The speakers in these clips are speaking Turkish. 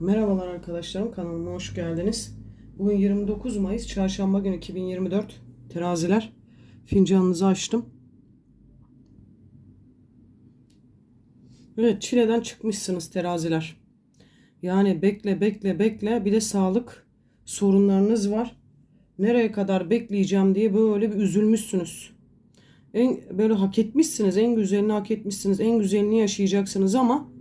Merhabalar arkadaşlarım kanalıma hoş geldiniz. Bugün 29 Mayıs Çarşamba günü 2024 teraziler. Fincanınızı açtım. Evet çileden çıkmışsınız teraziler. Yani bekle bekle bekle bir de sağlık sorunlarınız var. Nereye kadar bekleyeceğim diye böyle bir üzülmüşsünüz. En böyle hak etmişsiniz. En güzelini hak etmişsiniz. En güzelini yaşayacaksınız ama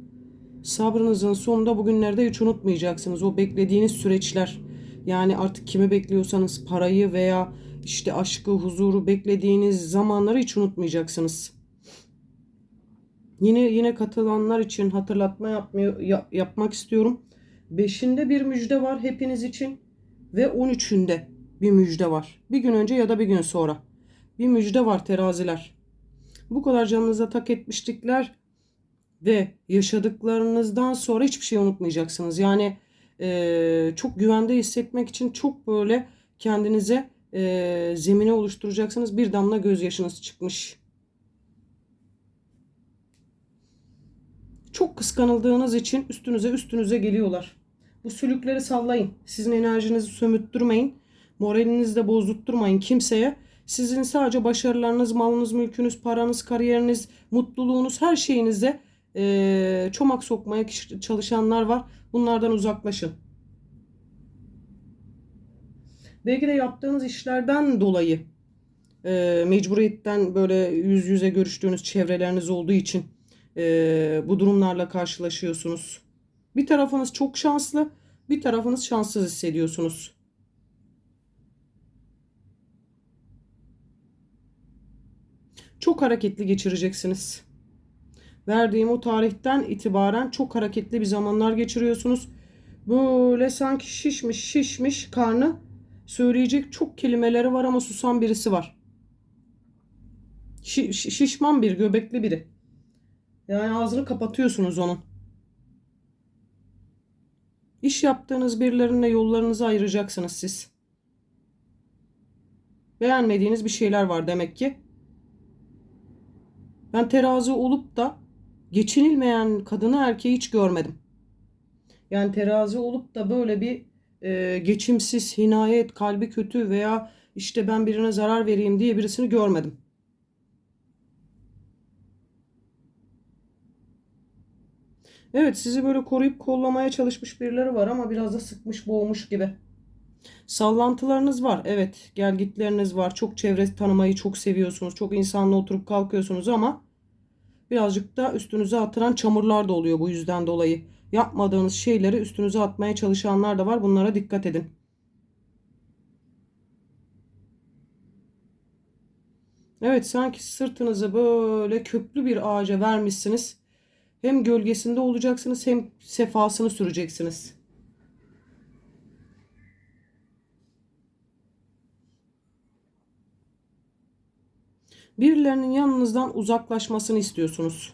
Sabrınızın sonunda bugünlerde hiç unutmayacaksınız. O beklediğiniz süreçler. Yani artık kimi bekliyorsanız parayı veya işte aşkı, huzuru beklediğiniz zamanları hiç unutmayacaksınız. Yine yine katılanlar için hatırlatma yapmıyor, yap- yapmak istiyorum. Beşinde bir müjde var hepiniz için ve 13'ünde bir müjde var. Bir gün önce ya da bir gün sonra. Bir müjde var teraziler. Bu kadar canınıza tak etmişlikler ve yaşadıklarınızdan sonra hiçbir şey unutmayacaksınız. Yani eee, çok güvende hissetmek için çok böyle kendinize eee zemine oluşturacaksınız. Bir damla gözyaşınız çıkmış. Çok kıskanıldığınız için üstünüze üstünüze geliyorlar. Bu sülükleri sallayın. Sizin enerjinizi sömürttürmeyin. Moralinizi de bozdurtturmayın kimseye. Sizin sadece başarılarınız, malınız, mülkünüz, paranız, kariyeriniz, mutluluğunuz, her şeyinize eee, çomak sokmaya çalışanlar var. Bunlardan uzaklaşın. Belki de yaptığınız işlerden dolayı eee, mecburiyetten böyle yüz yüze görüştüğünüz çevreleriniz olduğu için eee, bu durumlarla karşılaşıyorsunuz. Bir tarafınız çok şanslı, bir tarafınız şanssız hissediyorsunuz. Çok hareketli geçireceksiniz. Verdiğim o tarihten itibaren çok hareketli bir zamanlar geçiriyorsunuz. Böyle sanki şişmiş şişmiş karnı söyleyecek çok kelimeleri var ama susan birisi var. Şi- şi- şişman bir göbekli biri. Yani ağzını kapatıyorsunuz onun. İş yaptığınız birilerine yollarınızı ayıracaksınız siz. Beğenmediğiniz bir şeyler var demek ki. Ben terazi olup da geçinilmeyen kadını erkeği hiç görmedim. Yani terazi olup da böyle bir e, geçimsiz, hinayet, kalbi kötü veya işte ben birine zarar vereyim diye birisini görmedim. Evet sizi böyle koruyup kollamaya çalışmış birileri var ama biraz da sıkmış boğmuş gibi. Sallantılarınız var. Evet, gelgitleriniz var. Çok çevre tanımayı çok seviyorsunuz. Çok insanla oturup kalkıyorsunuz ama birazcık da üstünüze atılan çamurlar da oluyor bu yüzden dolayı. Yapmadığınız şeyleri üstünüze atmaya çalışanlar da var. Bunlara dikkat edin. Evet, sanki sırtınızı böyle köklü bir ağaca vermişsiniz. Hem gölgesinde olacaksınız hem sefasını süreceksiniz. Birilerinin yanınızdan uzaklaşmasını istiyorsunuz.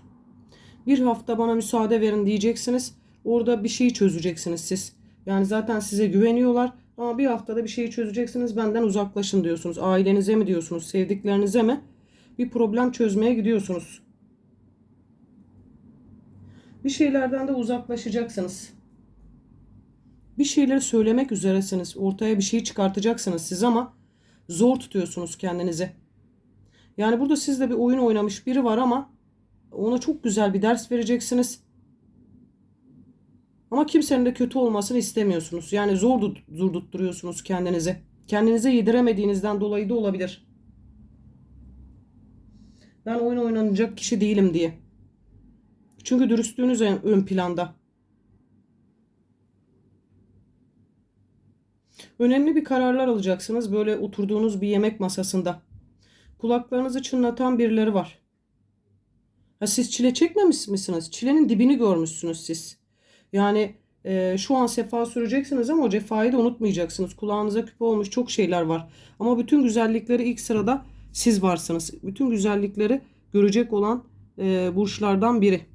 Bir hafta bana müsaade verin diyeceksiniz. Orada bir şeyi çözeceksiniz siz. Yani zaten size güveniyorlar ama bir haftada bir şeyi çözeceksiniz benden uzaklaşın diyorsunuz. Ailenize mi diyorsunuz, sevdiklerinize mi? Bir problem çözmeye gidiyorsunuz. Bir şeylerden de uzaklaşacaksınız. Bir şeyleri söylemek üzeresiniz. Ortaya bir şey çıkartacaksınız siz ama zor tutuyorsunuz kendinizi. Yani burada sizde bir oyun oynamış biri var ama ona çok güzel bir ders vereceksiniz. Ama kimsenin de kötü olmasını istemiyorsunuz. Yani zor tutturuyorsunuz kendinizi. Kendinize yediremediğinizden dolayı da olabilir. Ben oyun oynanacak kişi değilim diye. Çünkü dürüstlüğünüz ön planda. Önemli bir kararlar alacaksınız böyle oturduğunuz bir yemek masasında. Kulaklarınızı çınlatan birileri var. Ha siz çile çekmemiş misiniz? Çilenin dibini görmüşsünüz siz. Yani e, şu an sefa süreceksiniz ama o cefayı da unutmayacaksınız. Kulağınıza küpe olmuş çok şeyler var. Ama bütün güzellikleri ilk sırada siz varsınız. Bütün güzellikleri görecek olan e, burçlardan biri.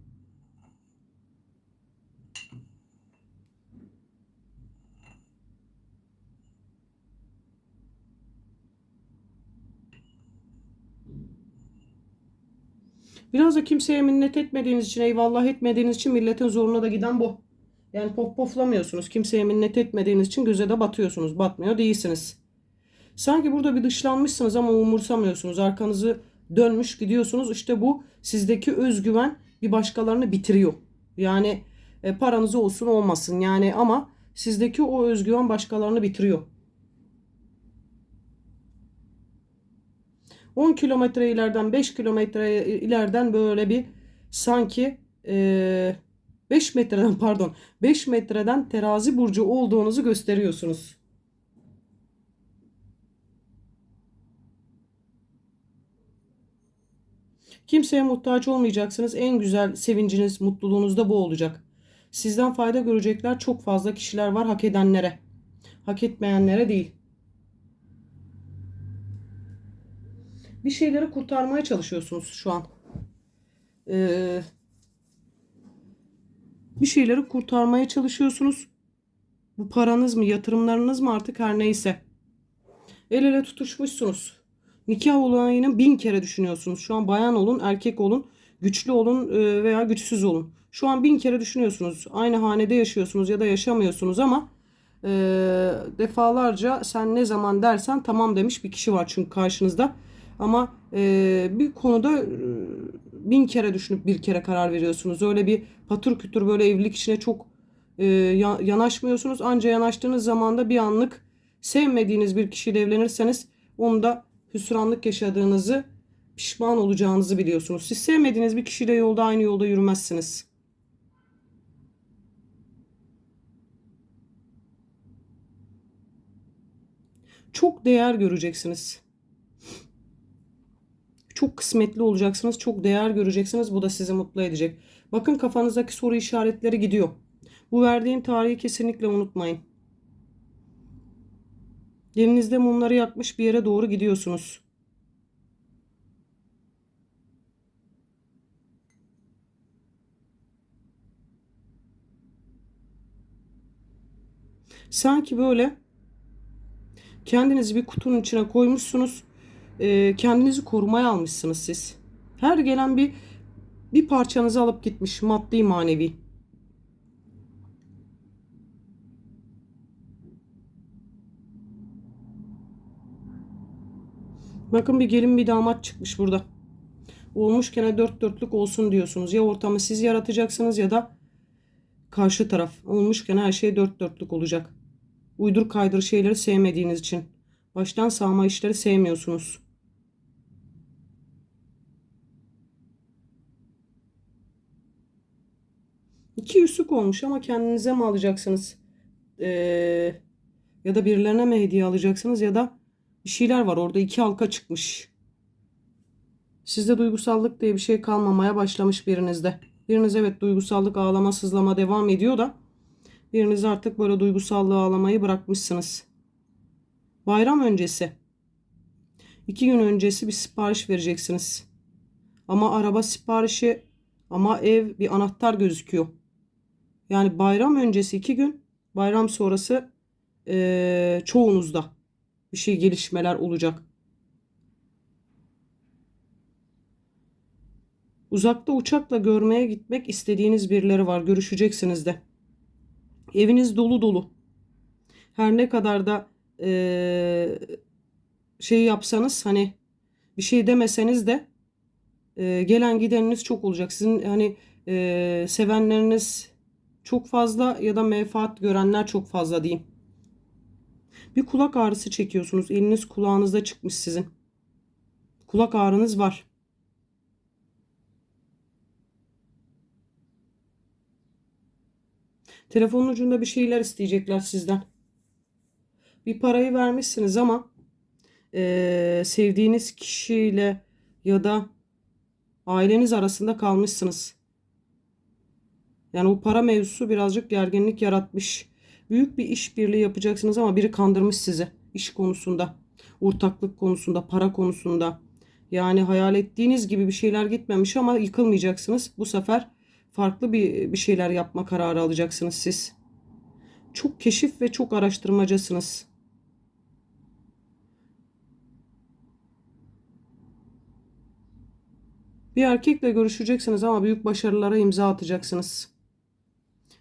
Biraz da kimseye minnet etmediğiniz için, eyvallah etmediğiniz için milletin zoruna da giden bu. Yani pof poflamıyorsunuz. Kimseye minnet etmediğiniz için göze de batıyorsunuz. Batmıyor değilsiniz. Sanki burada bir dışlanmışsınız ama umursamıyorsunuz. Arkanızı dönmüş gidiyorsunuz. İşte bu sizdeki özgüven bir başkalarını bitiriyor. Yani e, paranız olsun olmasın yani ama sizdeki o özgüven başkalarını bitiriyor. 10 kilometre ileriden 5 kilometre ileriden böyle bir sanki e, 5 metreden pardon 5 metreden terazi burcu olduğunuzu gösteriyorsunuz. Kimseye muhtaç olmayacaksınız. En güzel sevinciniz, mutluluğunuz da bu olacak. Sizden fayda görecekler çok fazla kişiler var hak edenlere. Hak etmeyenlere değil. Bir şeyleri kurtarmaya çalışıyorsunuz şu an. Ee, bir şeyleri kurtarmaya çalışıyorsunuz. Bu paranız mı, yatırımlarınız mı artık her neyse. El ele tutuşmuşsunuz. Nikah olayını bin kere düşünüyorsunuz. Şu an bayan olun, erkek olun, güçlü olun e, veya güçsüz olun. Şu an bin kere düşünüyorsunuz. Aynı hanede yaşıyorsunuz ya da yaşamıyorsunuz ama e, defalarca sen ne zaman dersen tamam demiş bir kişi var çünkü karşınızda. Ama e, bir konuda e, bin kere düşünüp bir kere karar veriyorsunuz. Öyle bir patır kütür böyle evlilik içine çok e, yanaşmıyorsunuz. Anca yanaştığınız zaman da bir anlık sevmediğiniz bir kişiyle evlenirseniz onu da hüsranlık yaşadığınızı pişman olacağınızı biliyorsunuz. Siz sevmediğiniz bir kişiyle yolda aynı yolda yürümezsiniz. Çok değer göreceksiniz. Çok kısmetli olacaksınız. Çok değer göreceksiniz. Bu da sizi mutlu edecek. Bakın kafanızdaki soru işaretleri gidiyor. Bu verdiğim tarihi kesinlikle unutmayın. Elinizde mumları yakmış bir yere doğru gidiyorsunuz. Sanki böyle kendinizi bir kutunun içine koymuşsunuz. E, kendinizi korumaya almışsınız siz. Her gelen bir bir parçanızı alıp gitmiş maddi manevi. Bakın bir gelin bir damat çıkmış burada. Olmuşken dört dörtlük olsun diyorsunuz. Ya ortamı siz yaratacaksınız ya da karşı taraf. Olmuşken her şey dört dörtlük olacak. Uydur kaydır şeyleri sevmediğiniz için. Baştan sağma işleri sevmiyorsunuz. İki yüzük olmuş ama kendinize mi alacaksınız? Ee, ya da birilerine mi hediye alacaksınız ya da bir şeyler var orada iki halka çıkmış. Sizde duygusallık diye bir şey kalmamaya başlamış birinizde. Biriniz evet duygusallık ağlama sızlama devam ediyor da biriniz artık böyle duygusallığı ağlamayı bırakmışsınız. Bayram öncesi. iki gün öncesi bir sipariş vereceksiniz. Ama araba siparişi ama ev bir anahtar gözüküyor. Yani bayram öncesi iki gün bayram sonrası ee, çoğunuzda bir şey gelişmeler olacak. Uzakta uçakla görmeye gitmek istediğiniz birileri var. Görüşeceksiniz de. Eviniz dolu dolu. Her ne kadar da e, şey yapsanız hani bir şey demeseniz de e, gelen gideniniz çok olacak. Sizin hani e, sevenleriniz çok fazla ya da menfaat görenler çok fazla diyeyim. Bir kulak ağrısı çekiyorsunuz. Eliniz kulağınızda çıkmış sizin. Kulak ağrınız var. Telefonun ucunda bir şeyler isteyecekler sizden. Bir parayı vermişsiniz ama e, sevdiğiniz kişiyle ya da aileniz arasında kalmışsınız. Yani o para mevzusu birazcık gerginlik yaratmış. Büyük bir işbirliği yapacaksınız ama biri kandırmış sizi iş konusunda, ortaklık konusunda, para konusunda. Yani hayal ettiğiniz gibi bir şeyler gitmemiş ama yıkılmayacaksınız. Bu sefer farklı bir, bir şeyler yapma kararı alacaksınız siz. Çok keşif ve çok araştırmacasınız. Bir erkekle görüşeceksiniz ama büyük başarılara imza atacaksınız.